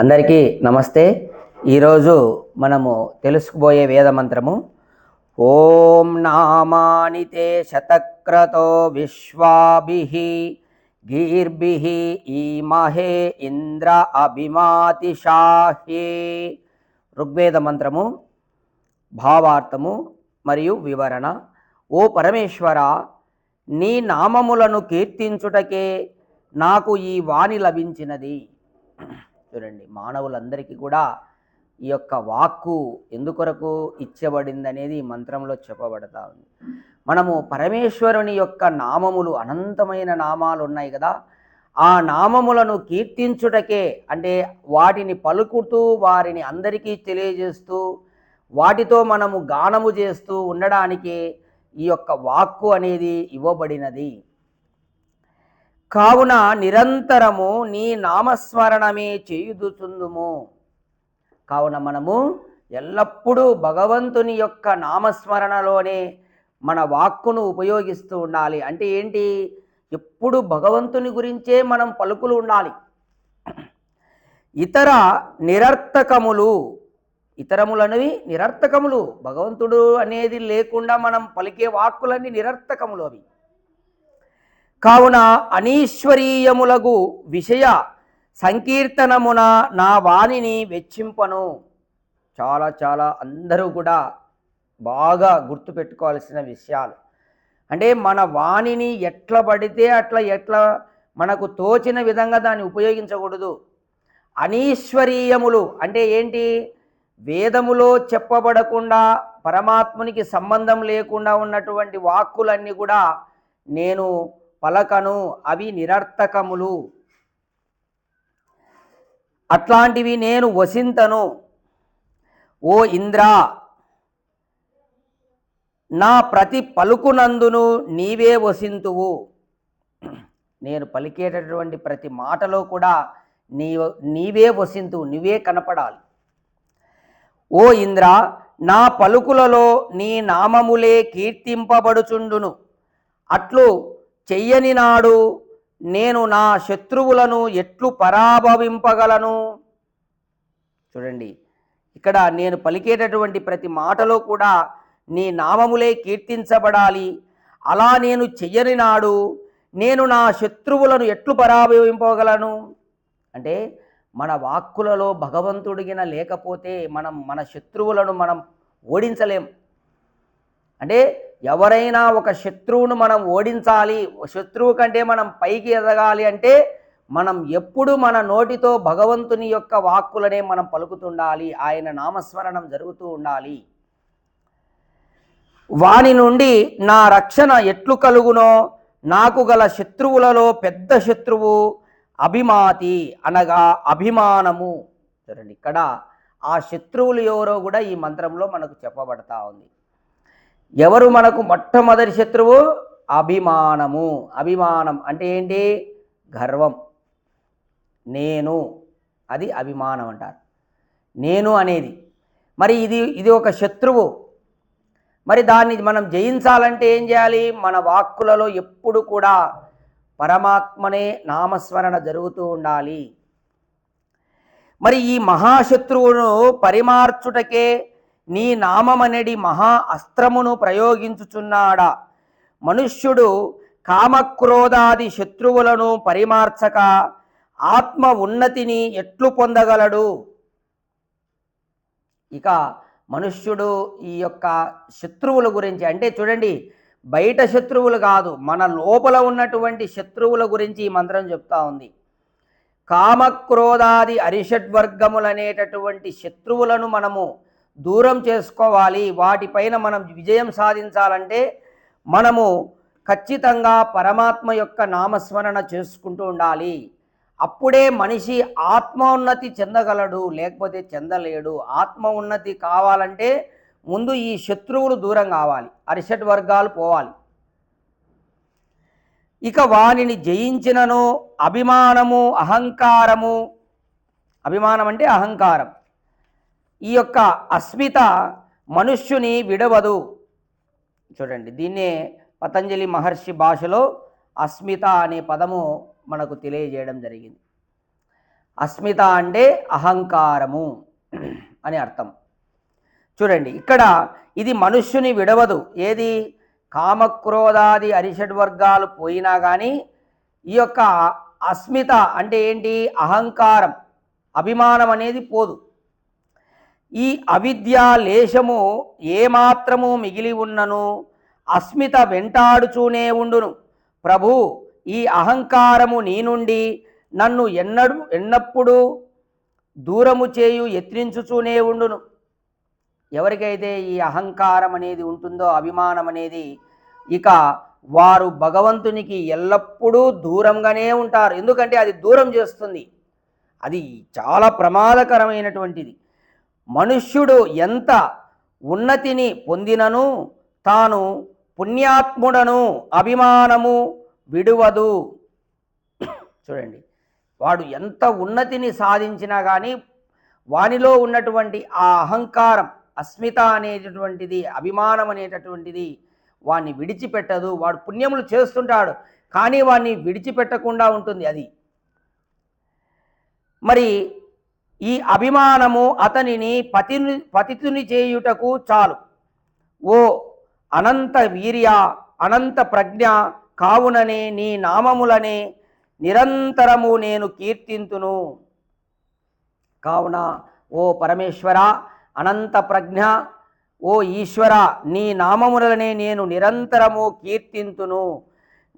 అందరికీ నమస్తే. ఈరోజు మనము తెలుసుకుపోయే వేద మంత్రము ఓం నామాని తే శతక్రతో గీర్భి ఈ ఈమహే ఇంద్ర అభిమాతిషాహ్యే ఋగ్వేద మంత్రము భావార్థము మరియు వివరణ. ఓ పరమేశ్వర నీ నామములను కీర్తించుటకే నాకు ఈ వాణి లభించినది. చూడండి మానవులందరికీ కూడా ఈ యొక్క వాక్కు ఎందుకొరకు ఇచ్చబడింది అనేది ఈ మంత్రంలో చెప్పబడతా ఉంది. మనము పరమేశ్వరుని యొక్క నామములు అనంతమైన నామాలు ఉన్నాయి కదా ఆ నామములను కీర్తించుటకే అంటే వాటిని పలుకుతూ వారిని అందరికీ తెలియజేస్తూ వాటితో మనము గానము చేస్తూ ఉండడానికి ఈ యొక్క వాక్కు అనేది ఇవ్వబడినది. కావున నిరంతరము నీ నామస్మరణమే చేయుదుచుందుము. కావున మనము ఎల్లప్పుడూ భగవంతుని యొక్క నామస్మరణలోనే మన వాక్కును ఉపయోగిస్తూ ఉండాలి. అంటే ఏంటి? ఎప్పుడు భగవంతుని గురించే మనం పలుకులు ఉండాలి. ఇతర నిరర్థకములు ఇతరములనేవి నిరర్థకములు. భగవంతుడు అనేది లేకుండా మనం పలికే వాక్కులన్నీ నిరర్థకములు అవి. కావున అనీశ్వరీయములగు విషయ సంకీర్తనమున నా వాణిని వెచ్చింపను. చాలా చాలా అందరూ కూడా బాగా గుర్తుపెట్టుకోవాల్సిన విషయాలు. అంటే మన వాణిని ఎట్లా పడితే అట్లా ఎట్లా మనకు తోచిన విధంగా దాన్ని ఉపయోగించకూడదు. అనీశ్వరీయములు అంటే ఏంటి? వేదములో చెప్పబడకుండా పరమాత్మునికి సంబంధం లేకుండా ఉన్నటువంటి వాక్కులన్నీ కూడా నేను పలకను అవి నిరర్థకములు. అట్లాంటివి నేను వసింతను. ఓ ఇంద్ర నా ప్రతి పలుకునందును నీవే వసింతువు. నేను పలికేటటువంటి ప్రతి మాటలో కూడా నీ నీవే వసింతువు నీవే కనపడాలి. ఓ ఇంద్ర నా పలుకులలో నీ నామములే కీర్తింపబడుచుండును. అట్లు చెయ్యని నాడు నేను నా శత్రువులను ఎట్లు పరాభవింపగలను? చూడండి ఇక్కడ నేను పలికేటటువంటి ప్రతి మాటలో కూడా నీ నామములే కీర్తించబడాలి. అలా నేను చెయ్యని నాడు నేను నా శత్రువులను ఎట్లు పరాభవింపగలను? అంటే మన వాక్కులలో భగవంతుడిగిన లేకపోతే మనం మన శత్రువులను మనం ఓడించలేం. అంటే ఎవరైనా ఒక శత్రువును మనం ఓడించాలి శత్రువు కంటే మనం పైకి ఎదగాలి అంటే మనం ఎప్పుడు మన నోటితో భగవంతుని యొక్క వాక్కులనే మనం పలుకుతుండాలి ఆయన నామస్మరణం జరుగుతూ ఉండాలి. వాని నుండి నా రక్షణ ఎట్లు కలుగునో నాకు గల శత్రువులలో పెద్ద శత్రువు అభిమాతి అనగా అభిమానము. చూడండి ఇక్కడ ఆ శత్రువులు ఎవరో కూడా ఈ మంత్రంలో మనకు చెప్పబడతా ఉంది. ఎవరు మనకు మొట్టమొదటి శత్రువు? అభిమానము. అభిమానం అంటే ఏంటి? గర్వం. నేను. అది అభిమానం అంటారు. నేను అనేది. మరి ఇది ఇది ఒక శత్రువు. మరి దాన్ని మనం జయించాలంటే ఏం చేయాలి? మన వాక్కులలో ఎప్పుడు కూడా పరమాత్మనే నామస్మరణ జరుగుతూ ఉండాలి. మరి ఈ మహాశత్రువును పరిమార్చుటకే నీ నామమనడి మహా అస్త్రమును ప్రయోగించుచున్నాడా. మనుష్యుడు కామక్రోధాది శత్రువులను పరిమార్చక ఆత్మ ఉన్నతిని ఎట్లు పొందగలడు? ఇక మనుష్యుడు ఈ యొక్క శత్రువుల గురించి అంటే చూడండి బయట శత్రువులు కాదు మన లోపల ఉన్నటువంటి శత్రువుల గురించి ఈ మంత్రం చెప్తా ఉంది. కామక్రోధాది అరిషడ్వర్గములనేటటువంటి శత్రువులను మనము దూరం చేసుకోవాలి. వాటిపైన మనం విజయం సాధించాలంటే మనము ఖచ్చితంగా పరమాత్మ యొక్క నామస్మరణ చేసుకుంటూ ఉండాలి. అప్పుడే మనిషి ఆత్మోన్నతి చెందగలడు లేకపోతే చెందలేడు. ఆత్మ ఉన్నతి కావాలంటే ముందు ఈ శత్రువులు దూరం కావాలి అరిషట్ వర్గాలు పోవాలి. ఇక వానిని జయించినను అభిమానము అహంకారము. అభిమానం అంటే అహంకారం. ఈ యొక్క అస్మిత మనుష్యుని విడవదు. చూడండి దీన్నే పతంజలి మహర్షి భాషలో అస్మిత అనే పదము మనకు తెలియజేయడం జరిగింది. అస్మిత అంటే అహంకారము అని అర్థం. చూడండి ఇక్కడ ఇది మనుష్యుని విడవదు. ఏది? కామక్రోధాది అరిషడ్ వర్గాలు పోయినా కానీ ఈ యొక్క అస్మిత అంటే ఏంటి? అహంకారం. అభిమానం అనేది పోదు. ఈ అవిద్యాలేశము ఏమాత్రము మిగిలి ఉన్నను? అస్మిత వెంటాడుచూనే ఉండును. ప్రభు ఈ అహంకారము నీ నుండి నన్ను ఎన్నడు ఎన్నప్పుడు దూరము చేయు యత్నించుచూనే ఉండును. ఎవరికైతే ఈ అహంకారం అనేది ఉంటుందో అభిమానం అనేది ఇక వారు భగవంతునికి ఎల్లప్పుడూ దూరంగానే ఉంటారు. ఎందుకంటే అది దూరం చేస్తుంది. అది చాలా ప్రమాదకరమైనటువంటిది. మనుష్యుడు ఎంత ఉన్నతిని పొందినను తాను పుణ్యాత్ముడను అభిమానము విడువదు. చూడండి వాడు ఎంత ఉన్నతిని సాధించినా కానీ వానిలో ఉన్నటువంటి ఆ అహంకారం అస్మిత అనేటటువంటిది అభిమానం అనేటటువంటిది వాణ్ణి విడిచిపెట్టదు. వాడు పుణ్యములు చేస్తుంటాడు కానీ వాణ్ణి విడిచిపెట్టకుండా ఉంటుంది అది. మరి ఈ అభిమానము అతనిని పతిని పతితుని చేయుటకు చాలు. ఓ అనంత వీర్య అనంత ప్రజ్ఞ కావుననే నీ నామములనే నిరంతరము నేను కీర్తింతును. కావున ఓ పరమేశ్వర అనంత ప్రజ్ఞ ఓ ఈశ్వర నీ నామములనే నేను నిరంతరము కీర్తింతును.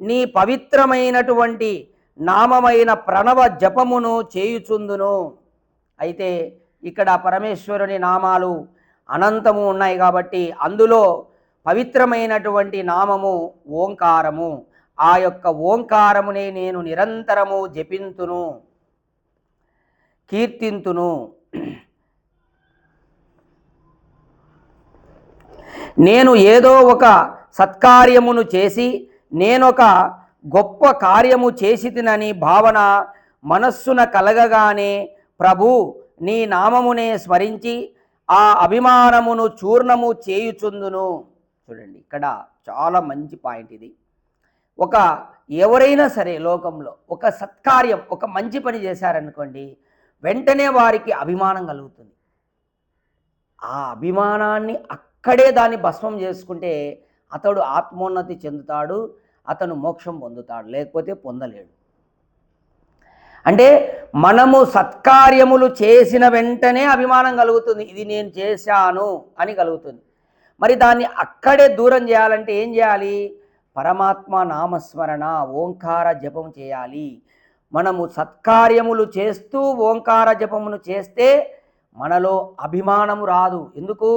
నీ పవిత్రమైనటువంటి నామమైన ప్రణవ జపమును చేయుచుందును. అయితే ఇక్కడ పరమేశ్వరుని నామాలు అనంతము ఉన్నాయి కాబట్టి అందులో పవిత్రమైనటువంటి నామము ఓంకారము. ఆ యొక్క ఓంకారమునే నేను నిరంతరము జపింతును కీర్తింతును. నేను ఏదో ఒక సత్కార్యమును చేసి నేనొక గొప్ప కార్యము చేసి తినని భావన మనస్సున కలగగానే ప్రభు నీ నామమునే స్మరించి ఆ అభిమానమును చూర్ణము చేయుచుందును. చూడండి ఇక్కడ చాలా మంచి పాయింట్ ఇది. ఒక ఎవరైనా సరే లోకంలో ఒక సత్కార్యం ఒక మంచి పని చేశారనుకోండి వెంటనే వారికి అభిమానం కలుగుతుంది. ఆ అభిమానాన్ని అక్కడే దాన్ని భస్మం చేసుకుంటే అతడు ఆత్మోన్నతి చెందుతాడు అతను మోక్షం పొందుతాడు లేకపోతే పొందలేడు. అంటే మనము సత్కార్యములు చేసిన వెంటనే అభిమానం కలుగుతుంది. ఇది నేను చేశాను అని కలుగుతుంది. మరి దాన్ని అక్కడే దూరం చేయాలంటే ఏం చేయాలి? పరమాత్మ నామస్మరణ ఓంకార జపం చేయాలి. మనము సత్కార్యములు చేస్తూ ఓంకార జపమును చేస్తే మనలో అభిమానము రాదు. ఎందుకు?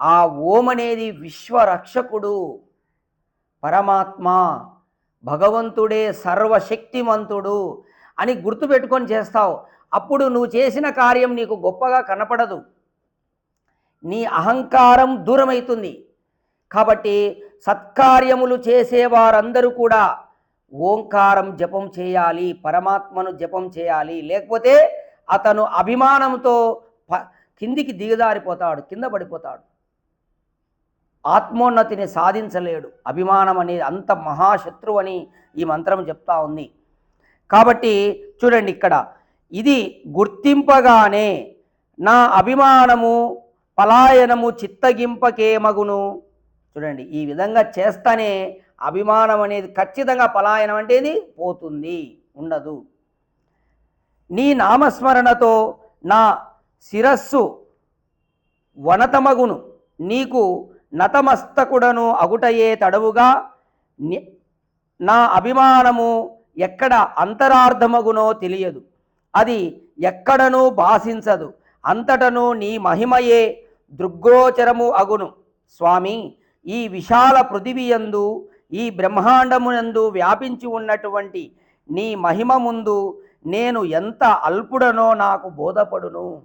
ఆ ఓం అనేది విశ్వరక్షకుడు పరమాత్మ భగవంతుడే సర్వశక్తిమంతుడు అని గుర్తుపెట్టుకొని చేస్తావు. అప్పుడు నువ్వు చేసిన కార్యం నీకు గొప్పగా కనపడదు. నీ అహంకారం దూరమవుతుంది కాబట్టి సత్కార్యములు చేసేవారందరూ కూడా ఓంకారం జపం చేయాలి పరమాత్మను జపం చేయాలి. లేకపోతే అతను అభిమానంతో ప కిందికి దిగజారిపోతాడు కింద పడిపోతాడు. ఆత్మోన్నతిని సాధించలేడు. అభిమానం అనేది అంత మహాశత్రువు అని ఈ మంత్రం చెప్తా ఉంది. కాబట్టి చూడండి ఇక్కడ ఇది గుర్తింపగానే నా అభిమానము పలాయనము చిత్తగింపకేమగును చూడండి ఈ విధంగా చేస్తానే అభిమానం అనేది ఖచ్చితంగా పలాయనం అంటే ఇది పోతుంది ఉండదు. నీ నామస్మరణతో నా శిరస్సు వనతమగును. నీకు నతమస్తకుడను అగుటయే తడవుగా నా అభిమానము ఎక్కడ అంతరార్థమగునో తెలియదు. అది ఎక్కడనూ భాషించదు. అంతటను నీ మహిమయే దృగ్గోచరము అగును. స్వామి ఈ విశాల పృథివియందు ఈ బ్రహ్మాండమునందు వ్యాపించి ఉన్నటువంటి నీ మహిమ ముందు నేను ఎంత అల్పుడనో నాకు బోధపడును.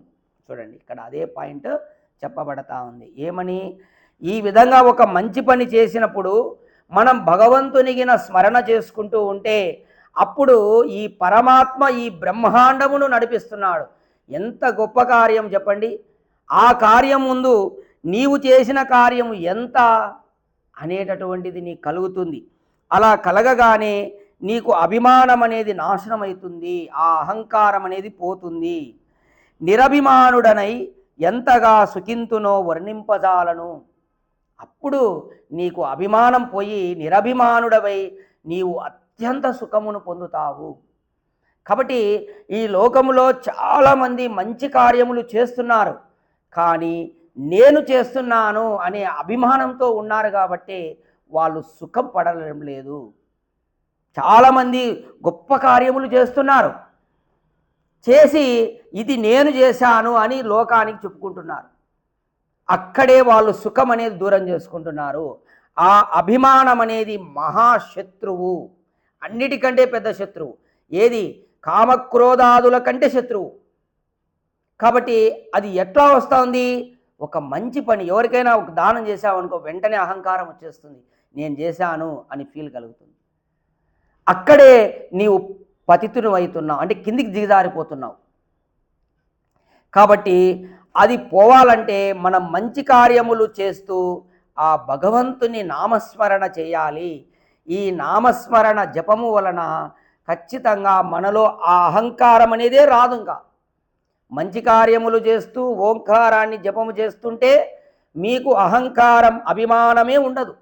చూడండి ఇక్కడ అదే పాయింట్ చెప్పబడతా ఉంది. ఏమని? ఈ విధంగా ఒక మంచి పని చేసినప్పుడు మనం భగవంతునిగిన స్మరణ చేసుకుంటూ ఉంటే అప్పుడు ఈ పరమాత్మ ఈ బ్రహ్మాండమును నడిపిస్తున్నాడు. ఎంత గొప్ప కార్యం చెప్పండి. ఆ కార్యం ముందు నీవు చేసిన కార్యం ఎంత అనేటటువంటిది నీకు కలుగుతుంది. అలా కలగగానే నీకు అభిమానం అనేది నాశనమవుతుంది ఆ అహంకారం అనేది పోతుంది. నిరభిమానుడనై ఎంతగా సుఖింతునో వర్ణింపజాలను. అప్పుడు నీకు అభిమానం పోయి నిరభిమానుడవై నీవు అత్యంత సుఖమును పొందుతావు. కాబట్టి ఈ లోకములో చాలామంది మంచి కార్యములు చేస్తున్నారు. కానీ నేను చేస్తున్నాను అనే అభిమానంతో ఉన్నారు కాబట్టి వాళ్ళు సుఖం పడడం లేదు. చాలామంది గొప్ప కార్యములు చేస్తున్నారు. చేసి ఇది నేను చేశాను అని లోకానికి చెప్పుకుంటున్నారు. అక్కడే వాళ్ళు సుఖం అనేది దూరం చేసుకుంటున్నారు. ఆ అభిమానం అనేది మహాశత్రువు. అన్నిటికంటే పెద్ద శత్రువు. ఏది? కామక్రోధాదుల కంటే శత్రువు. కాబట్టి అది ఎట్లా వస్తుంది? ఒక మంచి పని ఎవరికైనా ఒక దానం చేసావనుకో వెంటనే అహంకారం వచ్చేస్తుంది. నేను చేశాను అని ఫీల్ కలుగుతుంది. అక్కడే నీవు పతితును అవుతున్నావు అంటే కిందికి దిగజారిపోతున్నావు. కాబట్టి అది పోవాలంటే మనం మంచి కార్యములు చేస్తూ ఆ భగవంతుని నామస్మరణ చేయాలి. ఈ నామస్మరణ జపము వలన ఖచ్చితంగా మనలో ఆ అహంకారం అనేదే రాదు ఇంకా. మంచి కార్యములు చేస్తూ ఓంకారాన్ని జపము చేస్తుంటే మీకు అహంకారం అభిమానమే ఉండదు.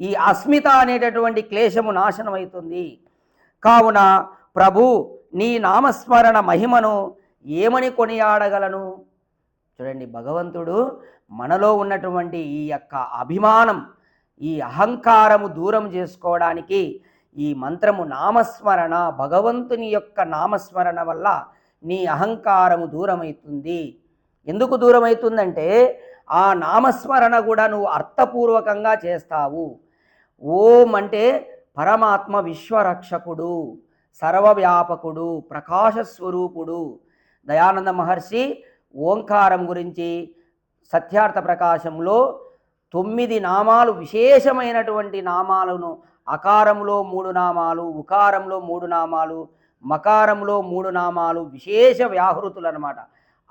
ఈ అస్మిత అనేటటువంటి క్లేశము నాశనమవుతుంది కావున ప్రభు నీ నామస్మరణ మహిమను ఏమని కొనియాడగలను? చూడండి భగవంతుడు మనలో ఉన్నటువంటి ఈ యొక్క అభిమానం ఈ అహంకారము దూరం చేసుకోవడానికి ఈ మంత్రము నామస్మరణ భగవంతుని యొక్క నామస్మరణ వల్ల నీ అహంకారము దూరమవుతుంది ఎందుకు దూరమవుతుందంటే ఆ నామస్మరణ కూడా నువ్వు అర్థపూర్వకంగా చేస్తావు. ఓం అంటే పరమాత్మ విశ్వరక్షకుడు సర్వవ్యాపకుడు ప్రకాశ స్వరూపుడు దయానంద మహర్షి ఓంకారం గురించి సత్యార్థ ప్రకాశంలో తొమ్మిది నామాలు విశేషమైనటువంటి నామాలను అకారంలో మూడు నామాలు ఉకారంలో మూడు నామాలు మకారంలో మూడు నామాలు విశేష వ్యాహృతులు అనమాట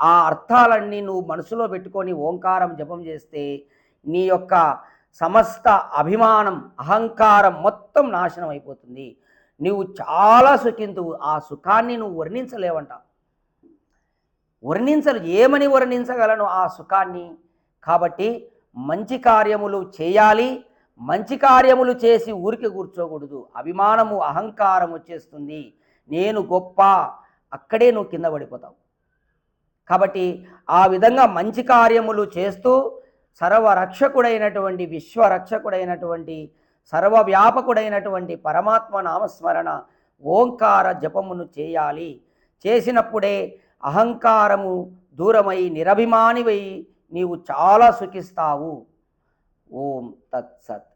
ఆ అర్థాలన్నీ నువ్వు మనసులో పెట్టుకొని ఓంకారం జపం చేస్తే నీ యొక్క సమస్త అభిమానం అహంకారం మొత్తం నాశనం అయిపోతుంది. నువ్వు చాలా సుఖింతువు. ఆ సుఖాన్ని నువ్వు వర్ణించలేవంట. వర్ణించలు ఏమని వర్ణించగలను ఆ సుఖాన్ని? కాబట్టి మంచి కార్యములు చేయాలి మంచి కార్యములు చేసి ఊరికి కూర్చోకూడదు. అభిమానము అహంకారం వచ్చేస్తుంది. నేను గొప్ప అక్కడే నువ్వు కింద పడిపోతావు. కాబట్టి ఆ విధంగా మంచి కార్యములు చేస్తూ సర్వరక్షకుడైనటువంటి విశ్వరక్షకుడైనటువంటి సర్వవ్యాపకుడైనటువంటి పరమాత్మ నామస్మరణ ఓంకార జపమును చేయాలి. చేసినప్పుడే అహంకారము దూరమై నిరభిమానివై నీవు చాలా సుఖిస్తావు. ఓం తత్సత్.